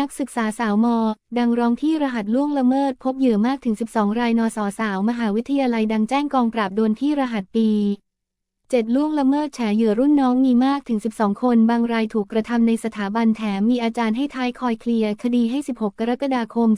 นักศึกษาสาวม ดังร้องที่รหัสล่วงละเมิด พบเหยื่อมากถึง 12 รายนสสาว มหาวิทยาลัยดังแจ้งกองปราบโดนที่รหัสปี 7ล่วงละเมิดแฉเหยื่อรุ่นน้องมีมากถึง 12 คน บางรายถูกกระทำในสถาบันแถมมีอาจารย์ให้ท้ายคอยเคลียร์ คดีให้ 16 กรกฎาคม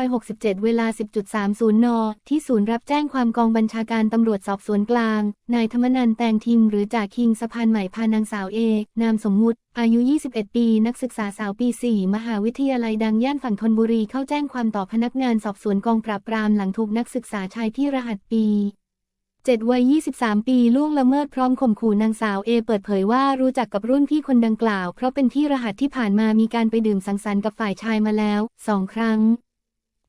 2567 เวลา 10.30 น ที่ศูนย์รับแจ้งความกองบัญชาการตำรวจสอบสวนกลาง นายธรรมนันท์แตงทิมหรือจ่าคิงสะพานใหม่พานางสาวเอนามสมมุติ อายุ 21 ปี นักศึกษาสาวปี 4 มหาวิทยาลัยดังย่านฝั่งธนบุรีเข้าแจ้งความต่อพนักงานสอบสวนกองปราบปรามหลังถูกนักศึกษาชายที่รหัสปี 7 วัย 23 ปีล่วงละเมิดพร้อมข่มขู่นางสาวเอ เปิดเผยว่ารู้จักกับรุ่นพี่คนดังกล่าว เพราะเป็นที่รหัสที่ผ่านมามีการไปดื่มสังสรรค์กับฝ่ายชายมาแล้วสองครั้ง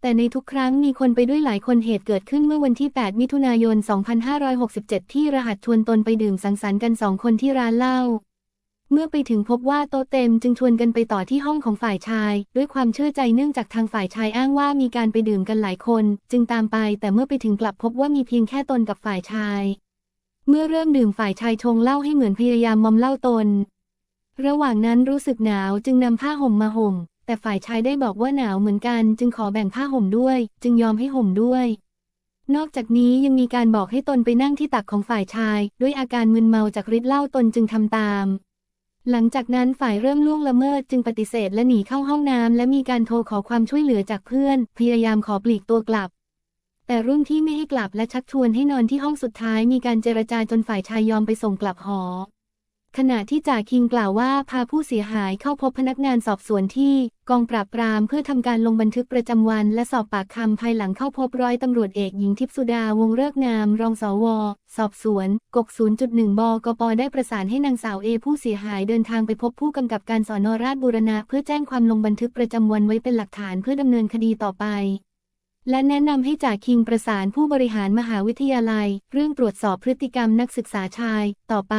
แต่ในทุกครั้งมีคนไปด้วยหลายคนเหตุเกิดขึ้นเมื่อวันที่ 8 มิถุนายน 2567 ที่รหัสชวนตนไปดื่มสังสรรค์กันสองคนที่ร้านเหล้า เมื่อไปถึงพบว่าโต๊ะเต็มจึงชวนกันไปต่อที่ห้องของฝ่ายชาย ด้วยความเชื่อใจเนื่องจากทางฝ่ายชายอ้างว่ามีการไปดื่มกันหลายคน จึงตามไป แต่เมื่อไปถึงกลับพบว่ามีเพียงแค่ตนกับฝ่ายชาย เมื่อเริ่มดื่มฝ่ายชายชงเหล้าให้เหมือนพยายามมอมเหล้าตน ระหว่างนั้นรู้สึกหนาวจึงนำผ้าห่มมาห่ม แต่ฝ่ายชายได้บอกว่าหนาวเหมือนกัน จึงขอแบ่งผ้าห่มด้วย จึงยอมให้ห่มด้วยนอกจากนี้ยังมีการบอกให้ตนไปนั่งที่ตักของฝ่ายชาย ด้วยอาการมึนเมาจากฤทธิ์เหล้าตนจึงทำตาม หลังจากนั้นฝ่ายเริ่มล่วงละเมิดจึงปฏิเสธและหนีเข้าห้องน้ำและมีการโทรขอความช่วยเหลือจากเพื่อน พยายามขอปลีกตัวกลับ แต่รุ่นที่ไม่ให้กลับและชักชวนให้นอนที่ห้องสุดท้ายมีการเจรจาจนฝ่ายชายยอมไปส่งกลับหอ ขณะที่จ่าคิงกล่าวว่าพาผู้เสียหายเข้าพบพนักงานสอบสวนที่กองปราบปรามเพื่อทำการลงบันทึกประจำวัน และสอบปากคำภายหลังเข้าพบร้อยตำรวจเอกหญิงทิพสุดาวงเลิกงาม รองสว สอบสวน กก 0.1 บกปได้ประสานให้นางสาวเอผู้เสียหายเดินทางไปพบผู้กำกับการสอนอราชบูรณะ เพื่อแจ้งความลงบันทึกประจำวันไว้เป็นหลักฐานเพื่อดำเนินคดีต่อไปและแนะนำให้จ่าคิงประสานผู้บริหารมหาวิทยาลัย เรื่องตรวจสอบพฤติกรรมนักศึกษาชาย ต่อไป